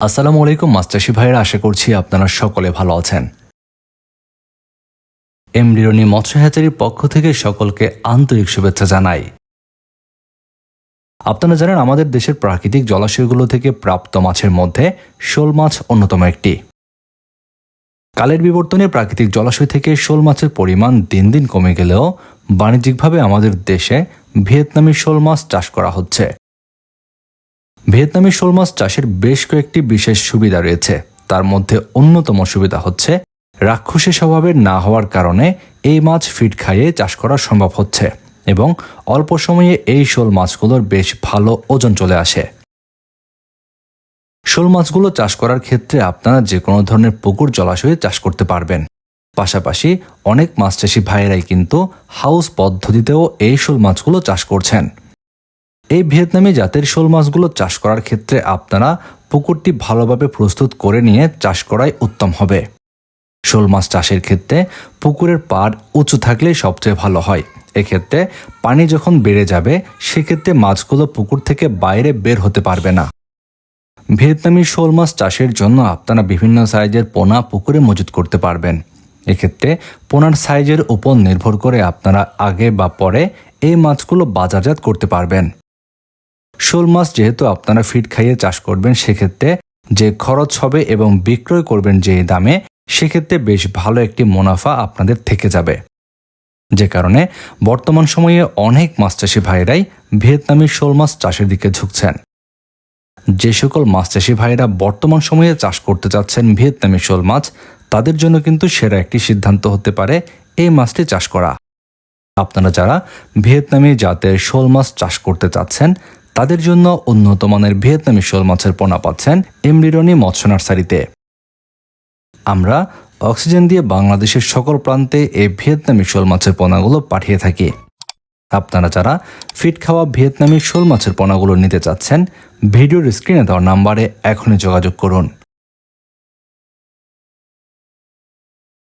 আসসালামু আলাইকুম মাস্টারশি ভাইয়েরা। আশা করছি আপনারা সকলে ভালো আছেন। এমডিরনি মৎস্য হ্যাচারির পক্ষ থেকে সকলকে আন্তরিক শুভেচ্ছা জানাই। আপনারা জানেন, আমাদের দেশের প্রাকৃতিক জলাশয়গুলো থেকে প্রাপ্ত মাছের মধ্যে শোল মাছ অন্যতম একটি। কালের বিবর্তনে প্রাকৃতিক জলাশয় থেকে শোল মাছের পরিমাণ দিন দিন কমে গেলেও বাণিজ্যিকভাবে আমাদের দেশে ভিয়েতনামি শোল মাছ চাষ করা হচ্ছে। ভিয়েতনামি শোল মাছ চাষের বেশ কয়েকটি বিশেষ সুবিধা রয়েছে। তার মধ্যে অন্যতম সুবিধা হচ্ছে, রাক্ষসী স্বভাবের না হওয়ার কারণে এই মাছ ফিট খাইয়ে চাষ করা সম্ভব হচ্ছে এবং অল্প সময়ে এই শোল মাছগুলোর বেশ ভালো ওজন চলে আসে। শোল মাছগুলো চাষ করার ক্ষেত্রে আপনারা যে কোনো ধরনের পুকুর জলাশয়ে চাষ করতে পারবেন। পাশাপাশি অনেক মাছ চাষি ভাইয়েরাই কিন্তু হাউস পদ্ধতিতেও এই শোল মাছগুলো চাষ করছেন। এই ভিয়েতনামি জাতের শোল মাছগুলো চাষ করার ক্ষেত্রে আপনারা পুকুরটি ভালোভাবে প্রস্তুত করে নিয়ে চাষ করাই উত্তম হবে। শোল মাছ চাষের ক্ষেত্রে পুকুরের পাড় উঁচু থাকলেই সবচেয়ে ভালো হয়। এক্ষেত্রে পানি যখন বেড়ে যাবে, সেক্ষেত্রে মাছগুলো পুকুর থেকে বাইরে বের হতে পারবে না। ভিয়েতনামি শোল মাছ চাষের জন্য আপনারা বিভিন্ন সাইজের পোনা পুকুরে মজুত করতে পারবেন। এক্ষেত্রে পোনার সাইজের উপর নির্ভর করে আপনারা আগে বা পরে এই মাছগুলো বাজারজাত করতে পারবেন। শোল মাছ যেহেতু আপনারা ফিট খাইয়ে চাষ করবেন, সেক্ষেত্রে যে খরচ হবে এবং বিক্রয় করবেন যে দামে, সেক্ষেত্রে বেশ ভালো একটি মুনাফা আপনাদের থেকে যাবে। যে কারণে বর্তমান সময়ে অনেক মাছ চাষি ভাইরাই ভিয়েতনামি শোল মাছ চাষের দিকে ঝুঁকছেন। যে সকল মাছ চাষি ভাইরা বর্তমান সময়ে চাষ করতে চাচ্ছেন ভিয়েতনামি শোল মাছ, তাদের জন্য কিন্তু সেরা একটি সিদ্ধান্ত হতে পারে এই মাছটি চাষ করা। আপনারা যারা ভিয়েতনামি জাতের শোল মাছ চাষ করতে চাচ্ছেন তাদের জন্য উন্নত মানের ভিয়েতনামি শোল মাছের পোনা পাচ্ছেন এমরিরনি মৎস্য নার্সারিতে। আমরা অক্সিজেন দিয়ে বাংলাদেশের সকল প্রান্তে এই ভিয়েতনামি শোল মাছের পোনাগুলো পাঠিয়ে থাকি। আপনারা যারা ফিট খাওয়া ভিয়েতনামি শোল মাছের পোনাগুলো নিতে চাচ্ছেন, ভিডিওর স্ক্রিনে দেওয়া নাম্বারে এখনই যোগাযোগ করুন।